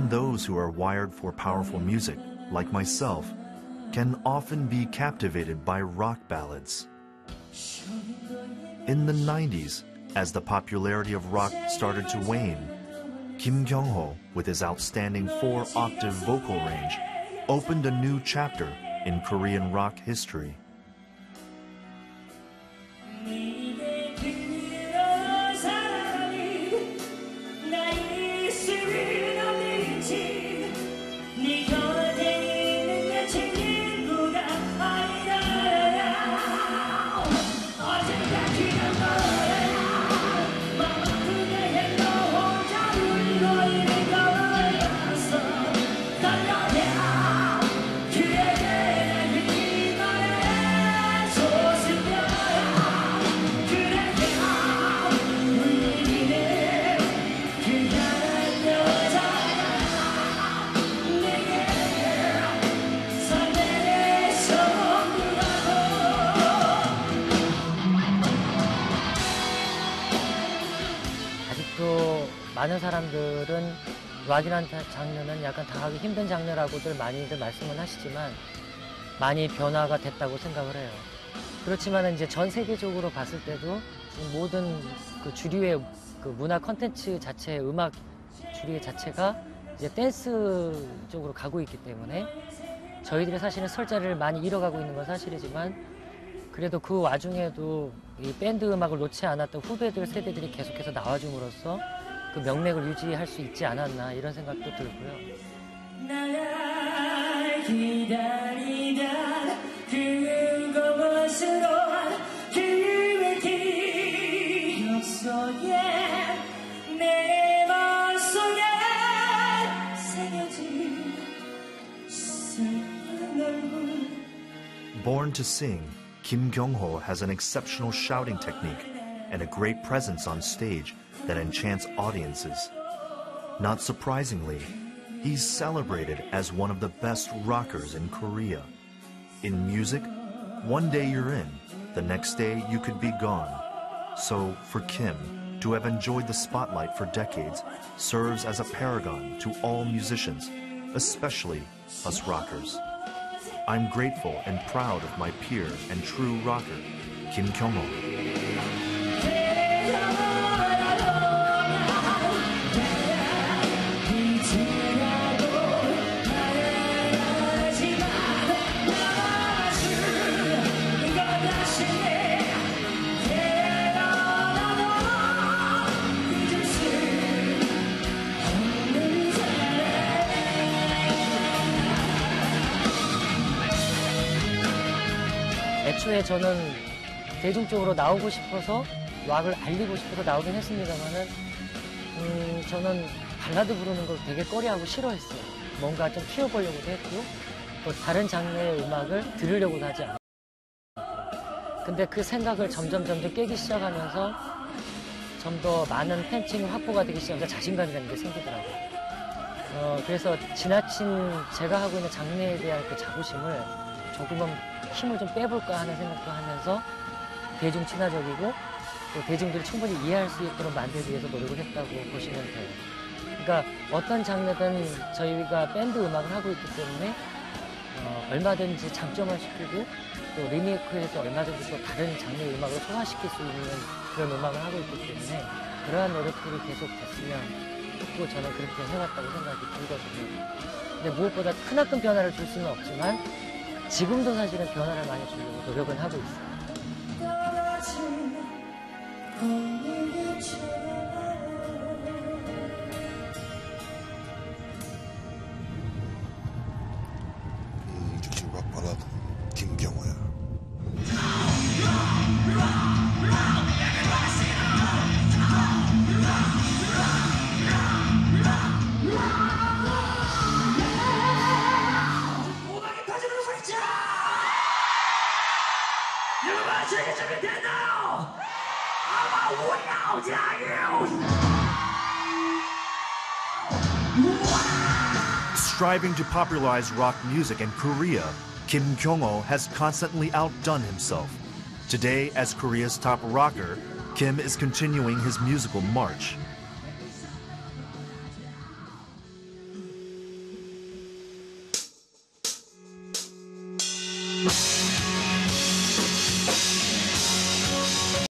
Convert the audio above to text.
those who are wired for powerful music, like myself, can often be captivated by rock ballads. In the 90s, as the popularity of rock started to wane, Kim Kyung-ho, with his outstanding four-octave vocal range, opened a new chapter in Korean rock history. 많은 사람들은 자- 장르는 약간 다하기 힘든 장르라고들 많이들 말씀은 하시지만 많이 변화가 됐다고 생각을 해요. 그렇지만 이제 전 세계적으로 봤을 때도 모든 그 주류의 그 문화 컨텐츠 자체의 음악 주류 자체가 이제 댄스 쪽으로 가고 있기 때문에 저희들이 사실은 설자를 많이 잃어가고 있는 건 사실이지만 그래도 그 와중에도 이 밴드 음악을 놓지 않았던 후배들 세대들이 계속해서 나와줌으로써 그 명맥을 유지할 수 있지 않았나 이런 생각도 들고요. Born to sing, Kim Kyung-ho has an exceptional shouting technique and a great presence on stage that enchants audiences. Not surprisingly, he's celebrated as one of the best rockers in Korea. In music, one day you're in, the next day you could be gone. So for Kim, to have enjoyed the spotlight for decades serves as a paragon to all musicians, especially us rockers. I'm grateful and proud of my peer and true rocker, Kim Kyung-ho. 애초에 저는 대중적으로 나오고 싶어서 락을 알리고 싶어서 나오긴 했습니다만은 음, 저는 발라드 부르는 걸 되게 꺼려하고 싫어했어요. 뭔가 좀 키워보려고도 했고 또 다른 장르의 음악을 들으려고도 하지 않았어요. 근데 그 생각을 점점 점점 깨기 시작하면서 좀 더 많은 팬층이 확보가 되기 시작하면서 자신감이라는 게 생기더라고요. 어, 그래서 지나친 제가 하고 있는 장르에 대한 그 자부심을 조금은 힘을 좀 빼볼까 하는 생각도 하면서 대중 친화적이고 또 대중들이 충분히 이해할 수 있도록 만들기 위해서 노력을 했다고 보시면 돼요. 그러니까 어떤 장르든 저희가 밴드 음악을 하고 있기 때문에 어, 얼마든지 장점화 시키고 또 리메이크해서 얼마든지 또 다른 장르의 음악을 소화시킬 수 있는 그런 음악을 하고 있기 때문에 그러한 노력들이 계속 됐으면 또 저는 그렇게 해왔다고 생각이 들거든요. 근데 무엇보다 크나큰 변화를 줄 수는 없지만 지금도 사실은 변화를 많이 주려고 노력은 하고 있어요. How dare you! Striving to popularize rock music in Korea, Kim Kyung-ho has constantly outdone himself. Today, as Korea's top rocker, Kim is continuing his musical march.